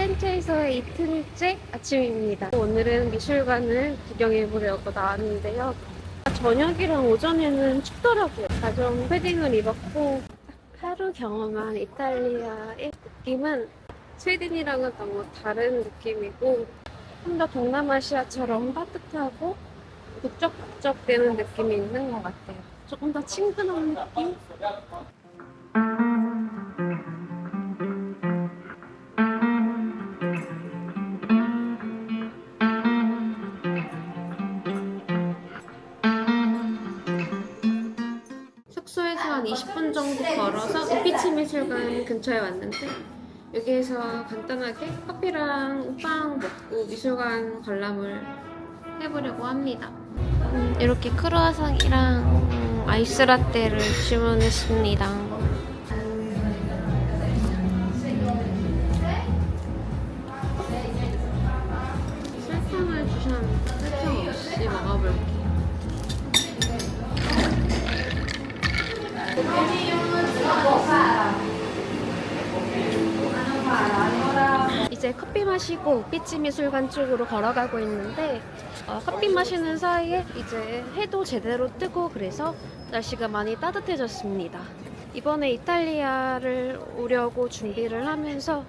피렌체에서의 이틀째 아침입니다. 오늘은 미술관을 구경해 보려고 나왔는데요. 저녁이랑 오전에는 춥더라고요. 가정 패딩을 입었고 하루 경험한 이탈리아의 느낌은 스웨덴이랑은 너무 다른 느낌이고 좀 더 동남아시아처럼 따뜻하고 북적북적대는 느낌이 있는 것 같아요. 조금 더 친근한 느낌? 미술관 근처에 왔는데 여기에서 간단하게 커피랑 빵 먹고 미술관 관람을 해보려고 합니다. 음, 이렇게 크루아상이랑 음, 아이스라떼를 주문했습니다. 마시고 삐치 미술관 쪽으로 걸어가고 있는데 어, 커피 마시는 사이에 이제 해도 제대로 뜨고 그래서 날씨가 많이 따뜻해졌습니다. 이번에 이탈리아를 오려고 준비를 하면서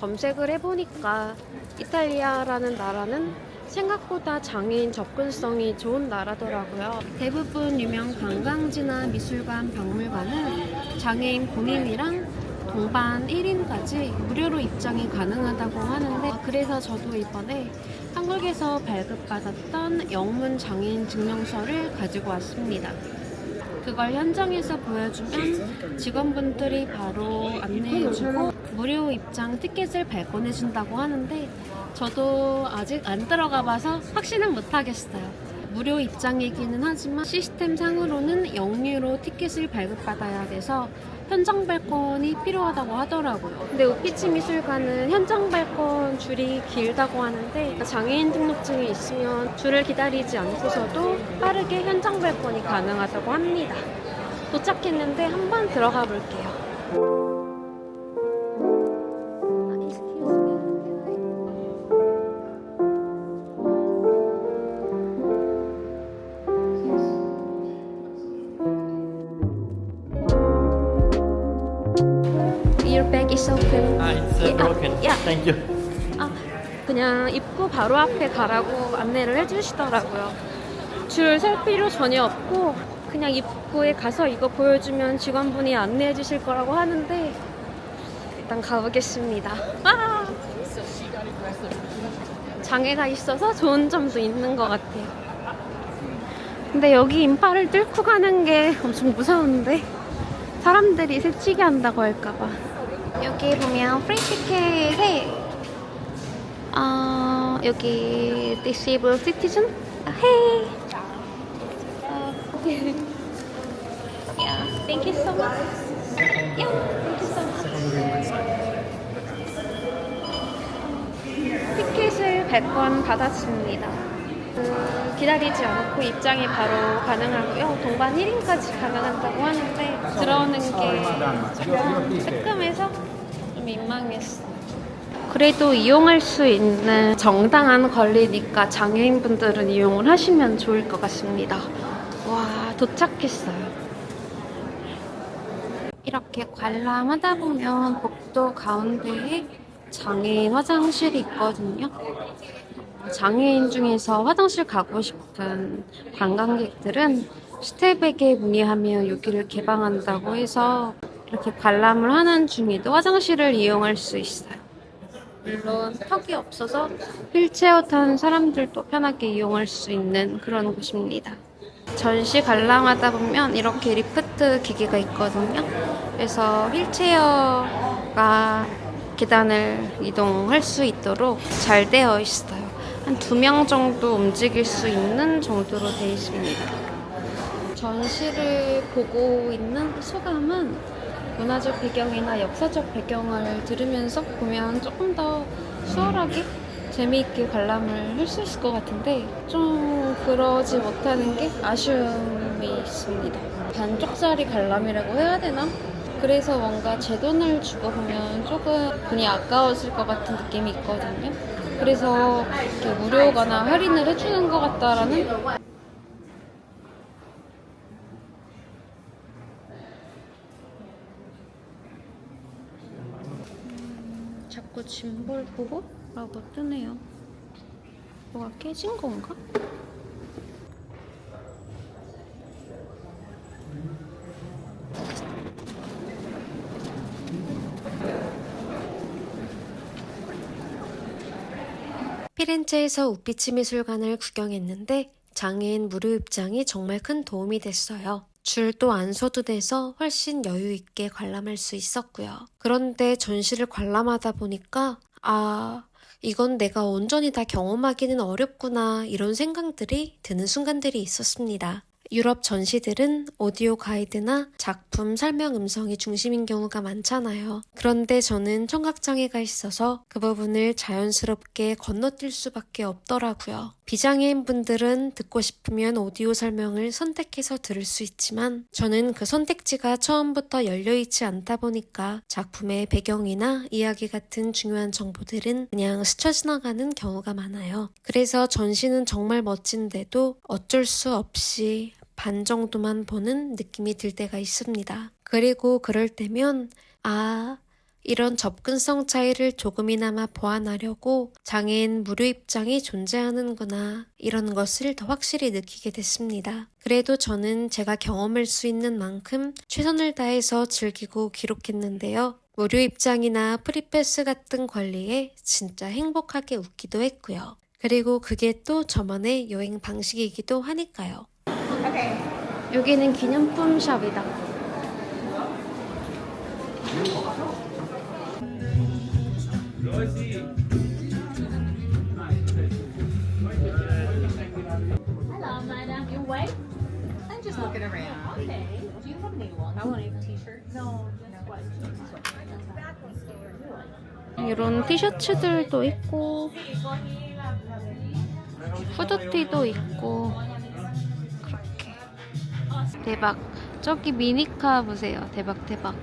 검색을 해보니까 이탈리아라는 나라는 생각보다 장애인 접근성이 좋은 나라더라고요. 대부분 유명 관광지나 미술관, 박물관은 장애인 본인이랑 동반 1인까지 무료로 입장이 가능하다고 하는데 그래서 저도 이번에 한국에서 발급받았던 영문 장애인 증명서를 가지고 왔습니다. 그걸 현장에서 보여주면 직원분들이 바로 안내해주고 무료 입장 티켓을 발권해준다고 하는데 저도 아직 안 들어가 봐서 확신은 못하겠어요. 무료 입장이기는 하지만 시스템 상으로는 0유로 티켓을 발급받아야 돼서 현장 발권이 필요하다고 하더라고요. 근데 우피치 미술관은 현장 발권 줄이 길다고 하는데 장애인 등록증이 있으면 줄을 기다리지 않고서도 빠르게 현장 발권이 가능하다고 합니다. 도착했는데 한번 들어가 볼게요. Is open. Ah, it's Yeah, broken. yeah. Thank you. 아, 그냥 입구 바로 앞에 가라고 안내를 해주시더라고요. 줄 설 필요 전혀 없고 그냥 입구에 가서 이거 보여주면 직원분이 안내해 주실 거라고 하는데 일단 가보겠습니다. 아! 장애가 있어서 좋은 점도 있는 것 같아요. 근데 여기 인파를 뚫고 가는 게 엄청 무서운데 사람들이 새치기 한다고 할까봐. 여기 보면 티켓에 어, 여기 disabled citizen. 아, hey. 어, okay. yeah, thank you so much. Yeah, thank you so much. 티켓을 100번 받았습니다. 그, 기다리지 않고 입장이 바로 가능하고요. 동반 1인까지 가능한다고 하는데 들어오는 게 조금 뜨끔해서 좀 민망했어. 그래도 이용할 수 있는 정당한 권리니까 장애인분들은 이용을 하시면 좋을 것 같습니다. 와, 도착했어요. 이렇게 관람하다 보면 복도 가운데에 장애인 화장실이 있거든요. 장애인 중에서 화장실 가고 싶은 관광객들은 스텝에게 문의하며 여기를 개방한다고 해서 이렇게 관람을 하는 중에도 화장실을 이용할 수 있어요. 물론 턱이 없어서 휠체어 탄 사람들도 편하게 이용할 수 있는 그런 곳입니다. 전시 관람하다 보면 이렇게 리프트 기계가 있거든요. 그래서 휠체어가 계단을 이동할 수 있도록 잘 되어 있어요. 한 두 명 정도 움직일 수 있는 정도로 되어 있습니다. 전시를 보고 있는 소감은 문화적 배경이나 역사적 배경을 들으면서 보면 조금 더 수월하게 재미있게 관람을 할 수 있을 것 같은데 좀 그러지 못하는 게 아쉬움이 있습니다. 반쪽짜리 관람이라고 해야 되나? 그래서 뭔가 제 돈을 주고 보면 조금 돈이 아까워질 것 같은 느낌이 있거든요. 그래서 무료거나 할인을 해주는 것 같다라는 음, 자꾸 짐볼 보호라고 뜨네요. 뭐가 깨진 건가? 피렌체에서 우피치 미술관을 구경했는데 장애인 무료 입장이 정말 큰 도움이 됐어요. 줄도 안 서도 돼서 훨씬 여유 있게 관람할 수 있었고요. 그런데 전시를 관람하다 보니까 아 이건 내가 온전히 다 경험하기는 어렵구나 이런 생각들이 드는 순간들이 있었습니다. 유럽 전시들은 오디오 가이드나 작품 설명 음성이 중심인 경우가 많잖아요. 그런데 저는 청각장애가 있어서 그 부분을 자연스럽게 건너뛸 수밖에 없더라고요. 비장애인 분들은 듣고 싶으면 오디오 설명을 선택해서 들을 수 있지만 저는 그 선택지가 처음부터 열려있지 않다 보니까 작품의 배경이나 이야기 같은 중요한 정보들은 그냥 스쳐 지나가는 경우가 많아요. 그래서 전시는 정말 멋진데도 어쩔 수 없이 반 정도만 보는 느낌이 들 때가 있습니다. 그리고 그럴 때면, 아, 이런 접근성 차이를 조금이나마 보완하려고 장애인 무료 입장이 존재하는구나, 이런 것을 더 확실히 느끼게 됐습니다. 그래도 저는 제가 경험할 수 있는 만큼 최선을 다해서 즐기고 기록했는데요. 무료 입장이나 프리패스 같은 권리에 진짜 행복하게 웃기도 했고요. 그리고 그게 또 저만의 여행 방식이기도 하니까요. 여기는 기념품 샵이다. Hello, madam. You wait? I'm just looking around. Okay. Do you have any one? I want a t-shirt. No, just white. 이런 티셔츠들도 있고 후드티도 있고 대박. 저기 미니카 보세요. 대박 대박.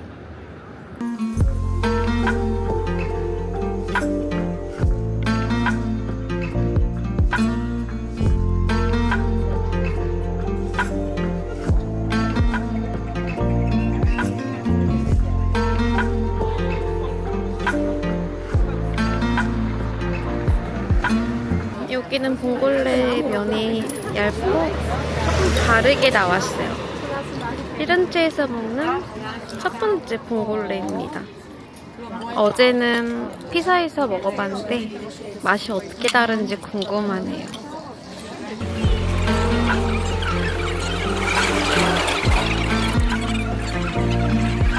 여기는 봉골레 면이 얇고 다르게 나왔어요. 피렌체에서 먹는 첫 번째 봉골레입니다. 어제는 피사에서 먹어봤는데 맛이 어떻게 다른지 궁금하네요.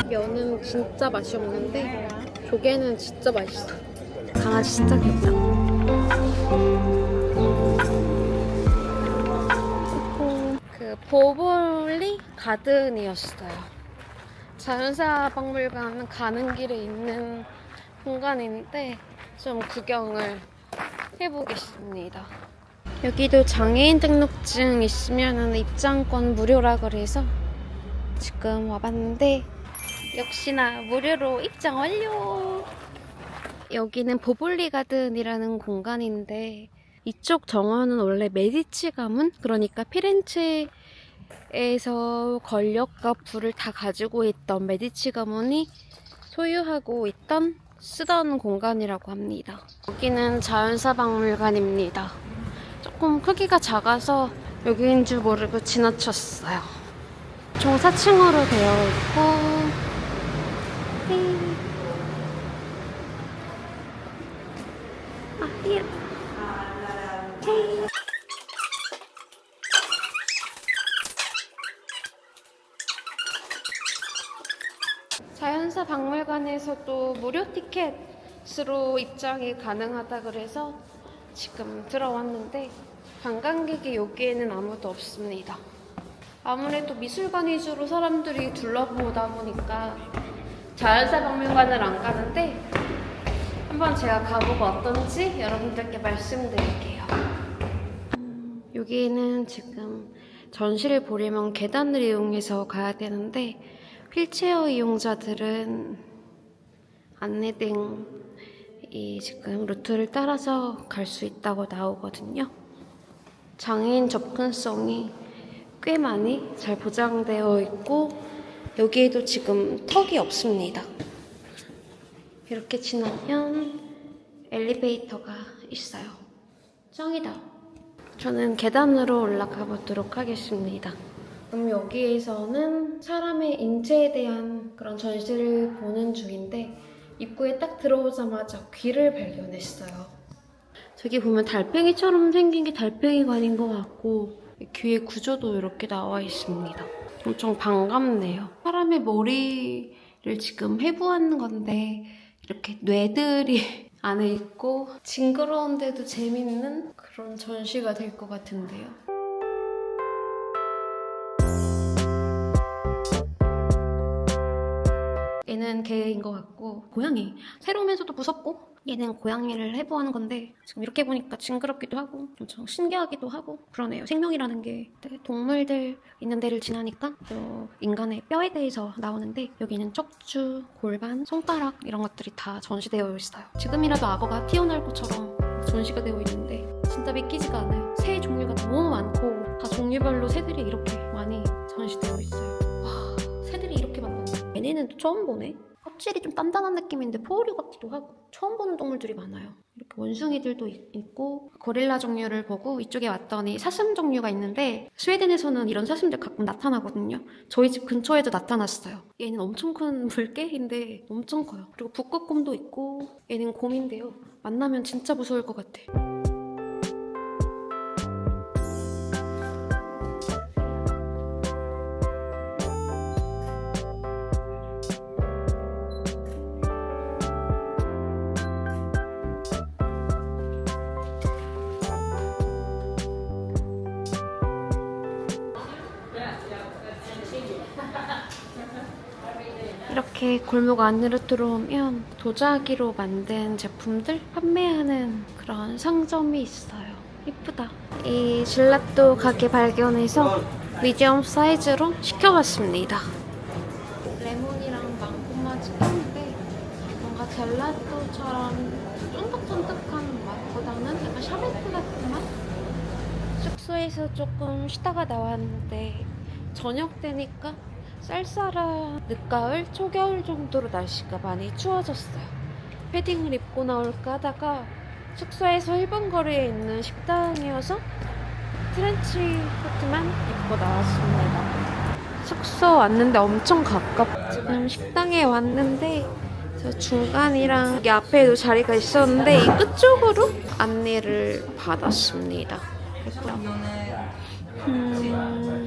면은 진짜 맛이 없는데 조개는 진짜 맛있어. 강아지 진짜 귀엽다. 그 보볼리 가든이었어요. 자연사 박물관 가는 길에 있는 공간인데 좀 구경을 해보겠습니다. 여기도 장애인 등록증 있으면 입장권 무료라 그래서 지금 와봤는데 역시나 무료로 입장 완료! 여기는 보볼리 가든이라는 공간인데 이쪽 정원은 원래 메디치 가문 그러니까 피렌체에서 권력과 부를 다 가지고 있던 메디치 가문이 소유하고 있던 쓰던 공간이라고 합니다. 여기는 자연사 박물관입니다. 조금 크기가 작아서 여기인 줄 모르고 지나쳤어요. 총 4층으로 되어 있고 네. 아, 예. 자연사 박물관에서도 무료 티켓으로 입장이 가능하다 그래서 지금 들어왔는데 관광객이 여기에는 아무도 없습니다. 아무래도 미술관 위주로 사람들이 둘러보다 보니까 자연사 박물관을 안 가는데 한번 제가 가보고 어떤지 여러분들께 말씀드릴게요. 음, 여기는 지금 전시를 보려면 계단을 이용해서 가야 되는데 휠체어 이용자들은 안내등 이 지금 루트를 따라서 갈 수 있다고 나오거든요. 장애인 접근성이 꽤 많이 잘 보장되어 있고 여기에도 지금 턱이 없습니다. 이렇게 지나면 엘리베이터가 있어요. 짱이다. 저는 계단으로 올라가 보도록 하겠습니다. 그럼 여기에서는 사람의 인체에 대한 그런 전시를 보는 중인데 입구에 딱 들어오자마자 귀를 발견했어요. 저기 보면 달팽이처럼 생긴 게 달팽이관인 것 같고 귀의 구조도 이렇게 나와 있습니다. 엄청 반갑네요. 사람의 머리를 지금 해부하는 건데 이렇게 뇌들이 안에 있고 징그러운데도 재밌는 그런 전시가 될 것 같은데요. 얘는 개인 것 같고 고양이. 새로우면서도 무섭고 얘는 고양이를 해부하는 건데 지금 이렇게 보니까 징그럽기도 하고 엄청 신기하기도 하고 그러네요. 생명이라는 게. 네, 동물들 있는 데를 지나니까 또 인간의 뼈에 대해서 나오는데 여기는 척추, 골반, 손가락 이런 것들이 다 전시되어 있어요. 지금이라도 악어가 튀어나올 것처럼 전시가 되어 있는데 진짜 믿기지가 않아요. 새 종류가 너무 많고 다 종류별로 새들이 이렇게 많이 전시되어 있어요 얘네는 또 처음 보네. 껍질이 좀 단단한 느낌인데 포유류 같기도 하고 처음 보는 동물들이 많아요. 이렇게 원숭이들도 있- 있고 고릴라 종류를 보고 이쪽에 왔더니 사슴 종류가 있는데 스웨덴에서는 이런 사슴들 가끔 나타나거든요. 저희 집 근처에도 나타났어요. 얘는 엄청 큰 물개인데 엄청 커요. 그리고 북극곰도 있고 얘는 곰인데요. 만나면 진짜 무서울 것 같아. 골목 안으로 들어오면 도자기로 만든 제품들 판매하는 그런 상점이 있어요. 이쁘다. 이 젤라또 가게 발견해서 미디엄 사이즈로 시켜봤습니다. 레몬이랑 망고맛이 있는데 뭔가 젤라또처럼 쫀득쫀득한 맛보다는 약간 샤베트 같은 맛? 숙소에서 조금 쉬다가 나왔는데 저녁 되니까 쌀쌀한 늦가을, 초겨울 정도로 날씨가 많이 추워졌어요. 패딩을 입고 나올까 하다가 숙소에서 1분 거리에 있는 식당이어서 트렌치 코트만 입고 나왔습니다. 숙소 왔는데 엄청 가깝. 지금 식당에 왔는데 저 중간이랑 여기 앞에도 자리가 있었는데 이 끝쪽으로 안내를 받았습니다. 그래서 음...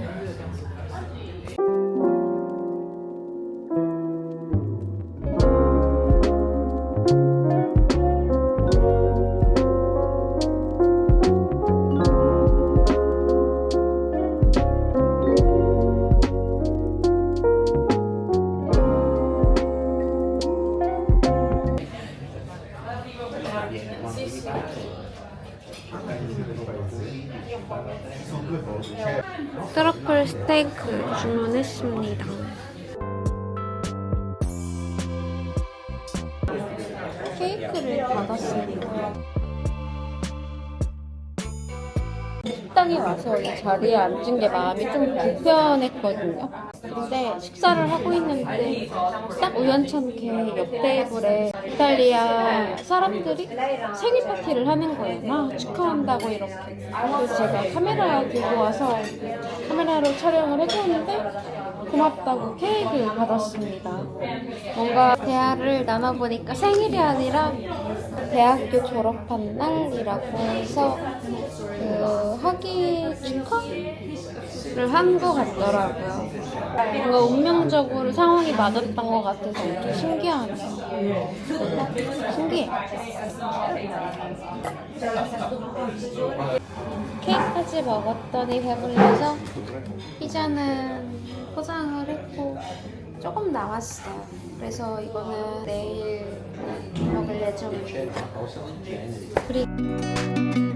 식당에 와서 이 자리에 앉은 게 마음이 좀 불편했거든요. 근데 식사를 하고 있는데 딱 우연찮게 옆 테이블에 이탈리아 사람들이 생일 파티를 하는 거예요. 막 축하한다고 이렇게. 그래서 제가 카메라 들고 와서 카메라로 촬영을 해줬는데 고맙다고 케이크를 받았습니다. 뭔가 대화를 나눠보니까 생일이 아니라 대학교 졸업한 날이라고 해서 그 학위 축하를 한 것 같더라고요. 뭔가 운명적으로 상황이 맞았던 것 같아서 좀 신기하네요. 신기해. 케이크까지 먹었더니 배불러서 피자는 포장을 했고 조금 남았어요. 그래서 이거는 내일 먹을 예정입니다. 그리고